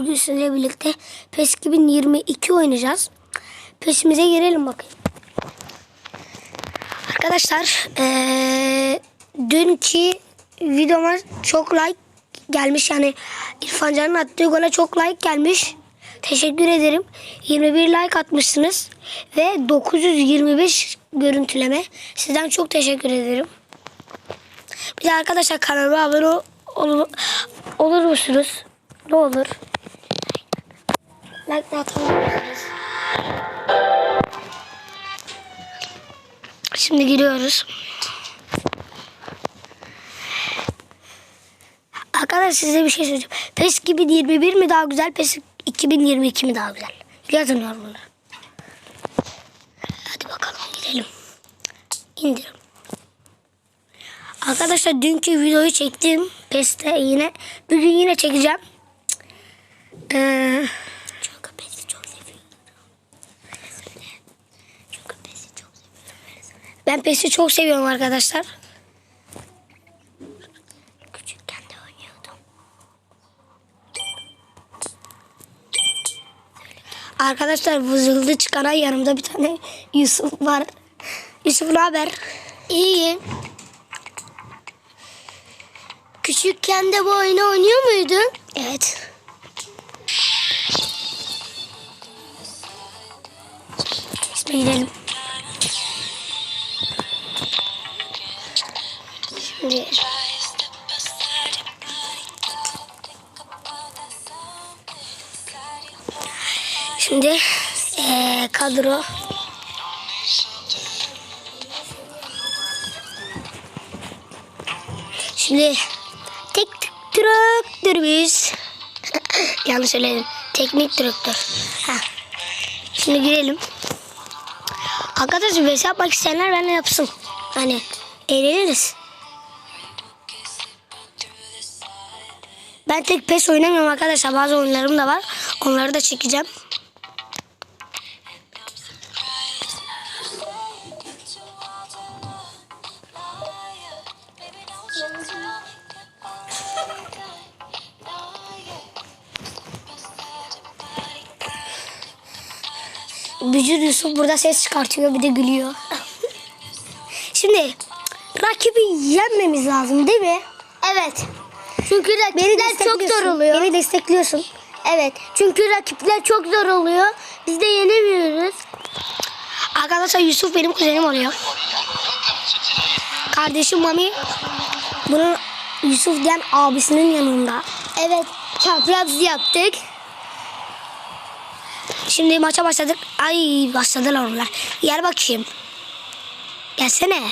Bugün sizinle birlikte PES 2022 oynayacağız. PES'imize girelim bakayım. Arkadaşlar eee dünkü videoma çok like gelmiş. Yani İrfan Can'ın attığı gole çok like gelmiş. Teşekkür ederim. 21 like atmışsınız. Ve 925 görüntüleme. Sizden çok teşekkür ederim. Bir de arkadaşlar kanalıma abone ol- olur musunuz? Ne olur? Like atabilirsiniz. Şimdi giriyoruz. Arkadaşlar size bir şey söyleyeceğim. PES 2021 mi daha güzel, PES 2022 mi daha güzel? Yazın yorumlara. Hadi bakalım girelim. İndirim. Arkadaşlar dünkü videoyu çektim. PES'te yine. Bugün yine çekeceğim. Ee, çünkü PES'i çok seviyorum. Çünkü PES'i çok seviyorum. Ben PES'i çok seviyorum arkadaşlar. Küçükken de oynuyordum. Arkadaşlar vızıldı çıkaran yanımda bir tane Yusuf var. Yusuf ne haber? İyi. Küçükken de bu oyunu oynuyor muydun? Evet. İsme girelim. Şimdi Şimdi eee kadro Şimdi tek direktör biz. Yanlış söyledim. Teknik direktör. Ha. Şimdi girelim. Arkadaşlar bir yapmak isteyenler benimle yapsın. Hani eğleniriz. Ben tek PES oynamıyorum arkadaşlar. Bazı oyunlarım da var. Onları da çekeceğim. Bücür Yusuf burada ses çıkartıyor bir de gülüyor. Şimdi rakibi yenmemiz lazım değil mi? Evet. Çünkü rakipler çok zor oluyor. Beni destekliyorsun. Evet. Çünkü rakipler çok zor oluyor. Biz de yenemiyoruz. Arkadaşlar Yusuf benim kuzenim oluyor. Kardeşim Mami bunun Yusuf diyen abisinin yanında. Evet. Çapraz yaptık. Şimdi maça başladık. Ay başladılar onlar. Gel bakayım. Gelsene.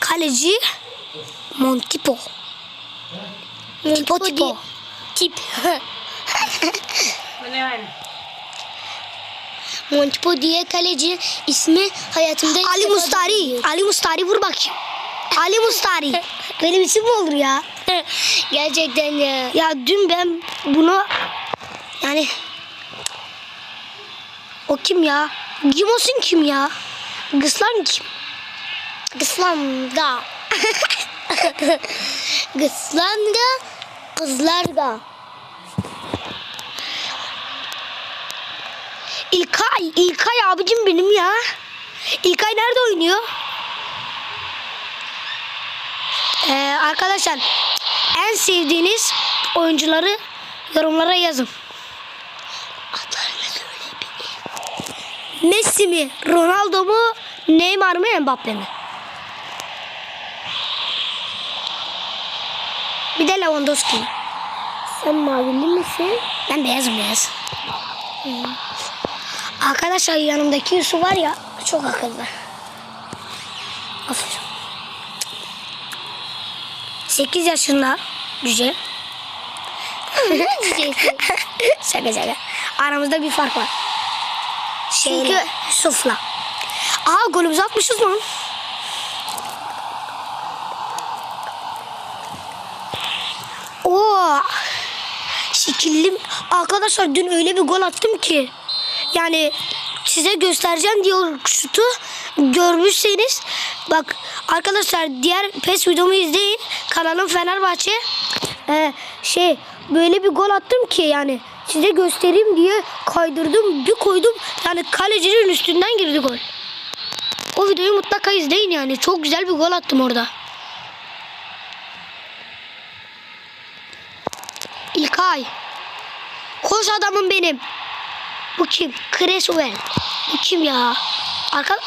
Kaleci Montipo. Tipo tipo. Tip. Montipo diye kaleci ismi hayatımda Ali Mustari. Ali Mustari vur bakayım. Ali Mustari. Benim isim mi olur ya? Gerçekten ya. Ya dün ben bunu yani o kim ya? Gimos'un kim ya? Gıslan kim? Gıslanga. Gıslanga. Kızlarga. İlkay. İlkay abicim benim ya. İlkay nerede oynuyor? Ee, arkadaşlar en sevdiğiniz oyuncuları yorumlara yazın. Messi mi? Ronaldo mu? Neymar mı? Mbappe mi? Bir de Lewandowski. Sen mavili misin? Ben beyazım beyaz. Arkadaşlar yanımdaki Yusuf var ya çok akıllı. Aferin. 8 yaşında cüce. şaka şaka. Aramızda bir fark var. Şeyle, Çünkü- Yusuf'la. Aa golümüzü atmışız lan. Şekillim. Arkadaşlar dün öyle bir gol attım ki. Yani size göstereceğim diye o şutu görmüşseniz bak arkadaşlar diğer PES videomu izleyin. Kanalım Fenerbahçe. Ee, şey böyle bir gol attım ki yani size göstereyim diye kaydırdım bir koydum yani kalecinin üstünden girdi gol. O videoyu mutlaka izleyin yani çok güzel bir gol attım orada. İlkay. Koş adamım benim. Bu kim? Creswell. Bu kim ya? Arka...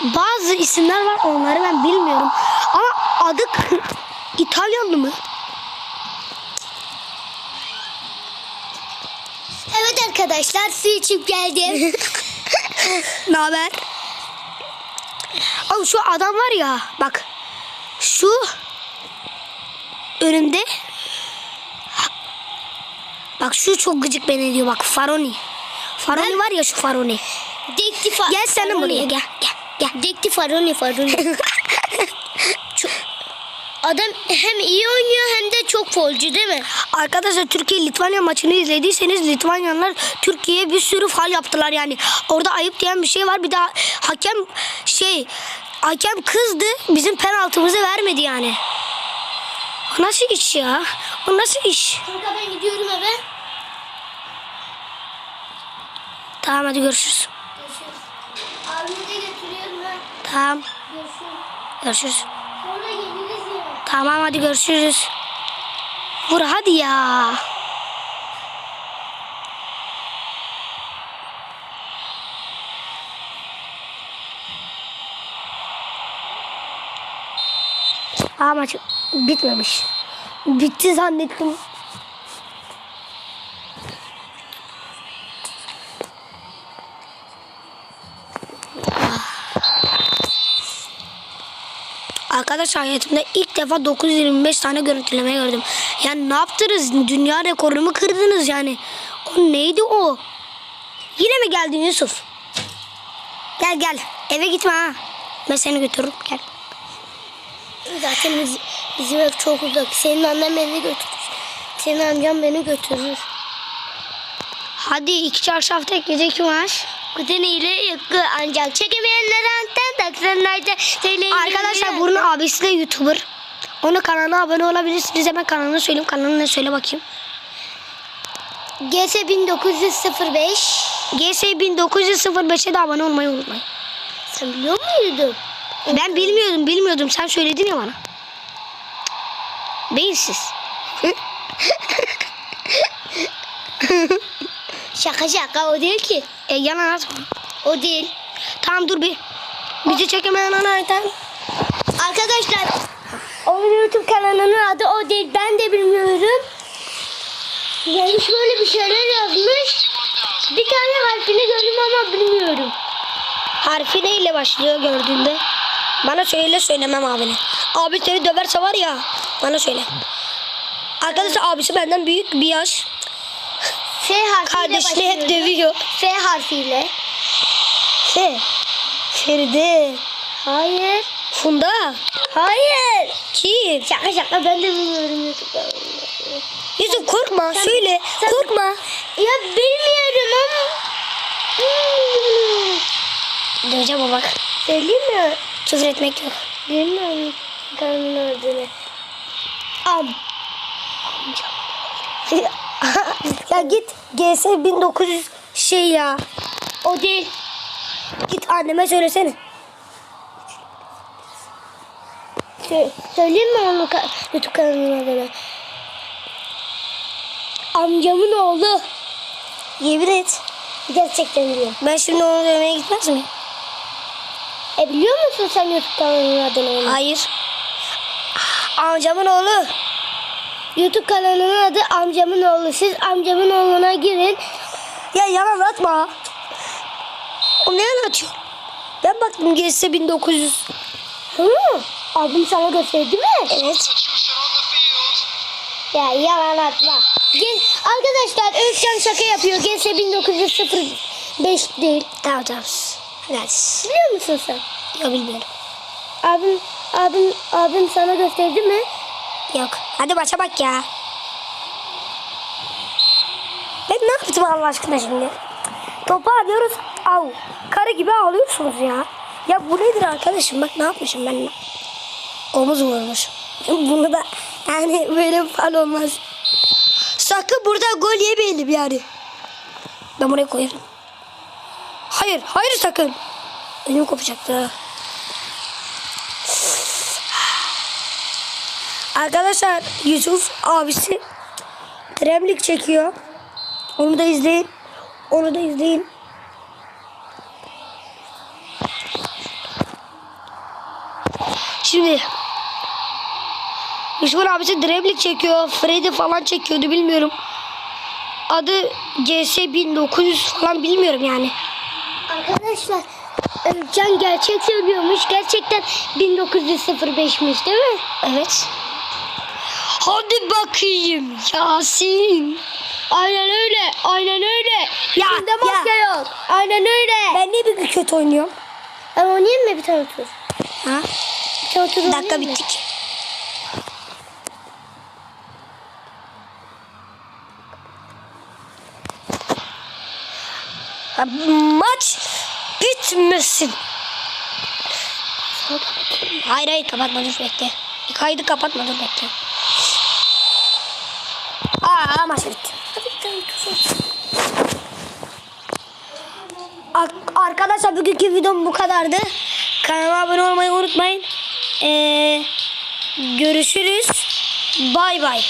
Bazı isimler var onları ben bilmiyorum. Ama adı İtalyanlı mı? Evet arkadaşlar su içip geldim. ne haber? Abi şu adam var ya bak. Şu önümde Bak şu çok gıcık beni ediyor bak Faroni. Faroni var ya şu Faroni. Dekti fa- Gel sen Faroni. buraya gel gel gel. Dekti Faroni Faroni. Çok- Adam hem iyi oynuyor hem de çok folcu değil mi? Arkadaşlar Türkiye Litvanya maçını izlediyseniz Litvanyalılar Türkiye'ye bir sürü fal yaptılar yani. Orada ayıp diyen bir şey var. Bir daha hakem şey hakem kızdı. Bizim penaltımızı vermedi yani. O nasıl iş ya? O nasıl iş? Kanka ben gidiyorum eve. Tamam hadi görüşürüz. Abimi de götürüyorum ha. Tamam Görüşürüz. görüşürüz. Sonra geliriz ya. Tamam hadi görüşürüz. Vur hadi ya. Aa maç bitmemiş. Bitti zannettim. Arkadaşlar hayatımda ilk defa 925 tane görüntüleme gördüm. Yani ne yaptınız? Dünya rekorumu kırdınız yani. O neydi o? Yine mi geldin Yusuf? Gel gel. Eve gitme ha. Ben seni götürürüm. Gel. Zaten biz, bizim ev çok uzak. Senin annen beni götürür. Senin amcan beni götürür. Hadi iki çarşafta ekleyecek maaş. Kuteniyle yıkkı ancak çekemeyenler anten söyleyin. Arkadaşlar bunun abisi de YouTuber. Onun kanalına abone olabilirsiniz. Hemen kanalını söyleyeyim. Kanalını ne söyle bakayım. GS 1905. GS 1905'e de abone olmayı unutmayın. Sen biliyor muydun? Ben bilmiyordum bilmiyordum. Sen söyledin ya bana. Beyinsiz. Şaka şaka o değil ki. E, yalan atma. O değil. Tamam dur bir. Bizi çekemeyen anahtar. Arkadaşlar onun YouTube kanalının adı o değil. Ben de bilmiyorum. Gelmiş böyle bir şeyler yazmış. Bir tane harfini gördüm ama bilmiyorum. Harfi neyle başlıyor gördüğünde? Bana söyle söylemem abine. Abi seni döverse var ya bana söyle. Arkadaşlar abisi benden büyük bir yaş. F harfiyle Kardeşini hep başlıyordu. dövüyor. F harfiyle. F. Feride. Hayır. Funda. Hayır. Kim? Şaka şaka ben de bilmiyorum YouTube'da. Yusuf korkma söyle. sen- korkma. Ya bilmiyorum ama. Ama bak. Söyleyeyim mi? Küfür etmek yok. Bilmiyorum kanalın adını. Am. ya git GS 1900 şey ya. O değil. Git anneme söylesene. Sö- söyleyeyim mi onun ka- YouTube kanalının adını? Amcamın oğlu. Yemin et. Gerçekten diyor. Ben şimdi onu dövmeye gitmez miyim? E biliyor musun sen YouTube kanalının adını onun? Hayır. Amcamın oğlu. YouTube kanalının adı amcamın oğlu. Siz amcamın oğluna girin. Ya yalan atma. O ne anlatıyor? Ben baktım GS 1900. Hı? Abim sana gösterdi mi? Evet. Ya yalan atma. Gel, arkadaşlar Özcan şaka yapıyor. GS 1905 değil. Tamam tamam. Hadi. Biliyor musun sen? Yok bilmiyorum. Abim, abim, abim sana gösterdi mi? Yok. Hadi maça bak ya. Ben ne yaptım Allah aşkına şimdi? Topu alıyoruz. Av. Karı gibi ağlıyorsunuz ya. Ya bu nedir arkadaşım? Bak ne yapmışım ben. Omuz vurmuş. Bunu da yani böyle bir fal olmaz. Sakın burada gol yemeyelim yani. Ben buraya koyarım. Hayır, hayır sakın. Önüm kopacaktı. Arkadaşlar Yusuf abisi Kremlik çekiyor. Onu da izleyin. Onu da izleyin. Şimdi Yusuf'un abisi Dremlik çekiyor. Freddy falan çekiyordu bilmiyorum. Adı CS 1900 falan bilmiyorum yani. Arkadaşlar Can gerçek söylüyormuş. Gerçekten 1905'miş değil mi? Evet. Hadi bakayım Yasin. Aynen öyle. Aynen öyle. Ya, Üstünde maske ya. yok. Aynen öyle. Ben niye bir kötü oynuyorum? Ben oynayayım mı bir tane tur? Ha? Tur Dakika bittik. Maç bitmesin. Hayır hayır kapatma dur bekle. Kaydı kapatma dur bekle. Aa maç bitti. Arkadaşlar bugünkü videom bu kadardı. Kanalıma abone olmayı unutmayın. Ee, görüşürüz. Bay bay.